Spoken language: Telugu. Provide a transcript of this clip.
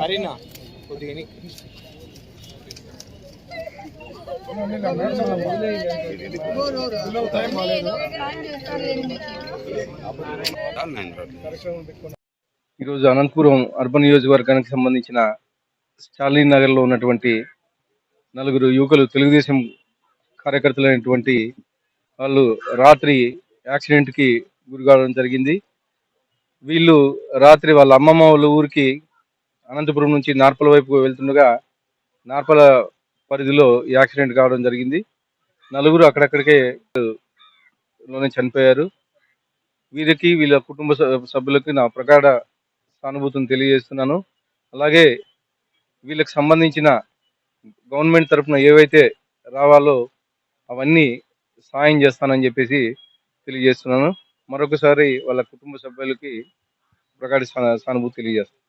హరినా కొద్దిగా ఈరోజు అనంతపురం అర్బన్ నియోజకవర్గానికి సంబంధించిన స్టాలిన్ నగర్లో ఉన్నటువంటి నలుగురు యువకులు తెలుగుదేశం కార్యకర్తలైనటువంటి వాళ్ళు రాత్రి యాక్సిడెంట్కి గురికావడం జరిగింది. వీళ్ళు రాత్రి వాళ్ళ అమ్మమ్మ వాళ్ళ ఊరికి అనంతపురం నుంచి నార్పల వైపు వెళ్తుండగా నార్పల పరిధిలో యాక్సిడెంట్ కావడం జరిగింది. నలుగురు అక్కడక్కడికే లోనే చనిపోయారు. వీరికి వీళ్ళ కుటుంబ సభ్యులకి నా ప్రగాఢ సానుభూతిని తెలియజేస్తున్నాను. అలాగే వీళ్ళకి సంబంధించిన గవర్నమెంట్ తరఫున ఏవైతే రావాలో అవన్నీ సాయం చేస్తానని చెప్పేసి తెలియజేస్తున్నాను. మరొకసారి వాళ్ళ కుటుంబ సభ్యులకి ప్రగాఢ సా- సానుభూతి తెలియజేస్తాను